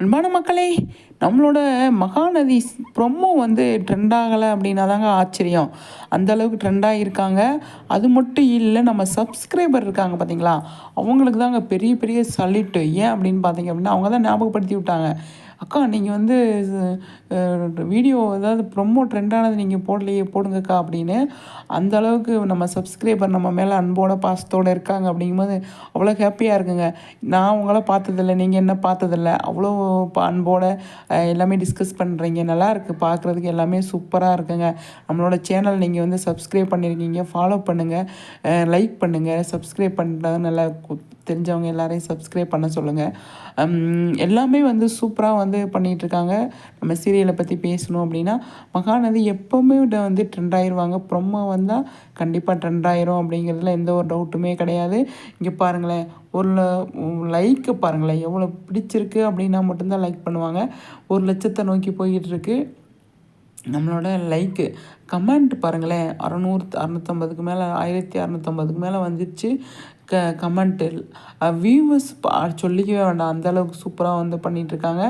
அன்பான மக்களே நம்மளோட மகாநதி ப்ரொமோ வந்து ட்ரெண்ட் ஆகலை அப்படின்னா தாங்க ஆச்சரியம். அந்த அளவுக்கு ட்ரெண்டாக இருக்காங்க அது மட்டும் இல்லை நம்ம சப்ஸ்கிரைபர் இருக்காங்க பார்த்தீங்களா? அவங்களுக்கு தாங்க பெரிய பெரிய சல்யூட்டு ஏன் அப்படின்னு பார்த்தீங்க அப்படின்னா அவங்க தான் ஞாபகப்படுத்தி விட்டாங்க. அக்கா நீங்கள் வந்து வீடியோ ஏதாவது ப்ரொமோ ட்ரெண்டானது நீங்கள் போடலையே போடுங்கக்கா அப்படின்னு அந்த அளவுக்கு நம்ம சப்ஸ்கிரைபர் நம்ம மேலே அன்போட பாசத்தோடு இருக்காங்க அப்படிங்கும்போது அவ்வளோ ஹாப்பியாக இருக்குங்க. நான் உங்கள பார்த்ததில்ல நீங்கள் என்ன பார்த்ததில்ல அவ்வளோ ப- அன்போட எல்லாமே டிஸ்கஸ் பண்ணுறீங்க நல்லாயிருக்கு பார்க்குறதுக்கு எல்லாமே சூப்பராக இருக்குங்க. நம்மளோட சேனல் நீங்கள் வந்து சப்ஸ்கிரைப் பண்ணியிருக்கீங்க ஃபாலோ பண்ணுங்கள் லைக் பண்ணுங்கள் சப்ஸ்கிரைப் பண்ணுறது நல்லா தெரிஞ்சவங்க எல்லாரையும் சப்ஸ்கிரைப் பண்ண சொல்லுங்கள் எல்லாமே வந்து சூப்பராக வந்து பண்ணிகிட்டு இருக்காங்க நம்ம சீரியலை பற்றி பேசணும் அப்படின்னா மகாநதி எப்போவுமே வந்து ட்ரெண்ட் ஆயிருவாங்க. ப்ரொமோ வந்தால் கண்டிப்பாக ட்ரெண்ட் ஆயிரும் அப்படிங்கிறதுல எந்த ஒரு டவுட்டுமே கிடையாது. இங்கே பாருங்களேன் ஒரு லைக்கை பாருங்களேன் எவ்வளோ பிடிச்சிருக்கு அப்படின்னா மட்டும்தான் லைக் பண்ணுவாங்க. ஒரு லட்சத்தை நோக்கி போய்கிட்டுருக்கு நம்மளோட லைக்கு கமெண்ட் பாருங்களேன் அறநூறு அறநூற்றம்பதுக்கு மேலே ஆயிரத்தி அறநூற்றம்பதுக்கு மேலே வந்துச்சு. க கமெண்ட்டு வியூவர்ஸ் சொல்லிக்கவே வேண்டாம். அந்த அளவுக்கு சூப்பராக வந்து பண்ணிகிட்ருக்காங்க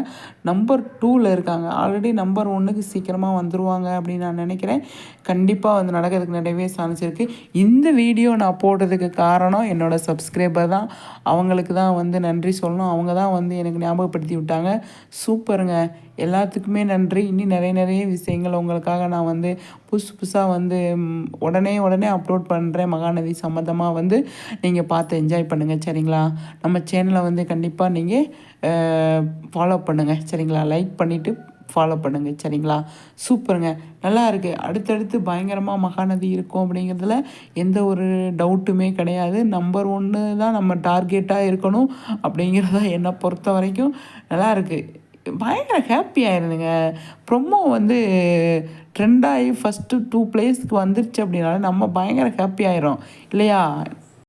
நம்பர் டூவில் இருக்காங்க. ஆல்ரெடி நம்பர் ஒன்றுக்கு சீக்கிரமாக வந்துடுவாங்க அப்படின்னு நான் நினைக்கிறேன். கண்டிப்பாக வந்து நடக்கிறதுக்கு நிறையவே சான்ஸ் இருக்குது இந்த வீடியோ நான் போடுறதுக்கு காரணம் என்னோடய சப்ஸ்கிரைபர் தான். அவங்களுக்கு தான் வந்து நன்றி சொல்லணும். அவங்க தான் வந்து எனக்கு ஞாபகப்படுத்தி விட்டாங்க. சூப்பருங்க. எல்லாத்துக்குமே நன்றி. இன்னும் நிறைய நிறைய விஷயங்கள் உங்களுக்காக நான் வந்து புதுசு புதுசாக வந்து உடனே உடனே அப்லோட் பண்ணுறேன் மகாநதி சம்மந்தமாக வந்து நீங்கள் பார்த்து என்ஜாய் பண்ணுங்கள் சரிங்களா? நம்ம சேனலை வந்து கண்டிப்பாக நீங்கள் ஃபாலோ பண்ணுங்கள் சரிங்களா? லைக் பண்ணிவிட்டு ஃபாலோ பண்ணுங்கள் சரிங்களா? சூப்பருங்க. நல்லா இருக்குது அடுத்தடுத்து பயங்கரமாக மகாநதி இருக்கும் அப்படிங்கிறதுல எந்த ஒரு டவுட்டுமே கிடையாது. நம்பர் ஒன்று தான் நம்ம டார்கெட்டாக இருக்கணும் அப்படிங்கிறத என்னை பொறுத்த வரைக்கும் நல்லா இருக்குது பயங்கர ஹாப்பி இருந்துங்க ப்ரொமோ வந்து ட்ரெண்ட் ஆகி ஃபஸ்ட்டு டூ பிளேஸ்க்கு வந்துருச்சு அப்படின்னால நம்ம பயங்கர ஹாப்பி ஆயிரும். இல்லையா?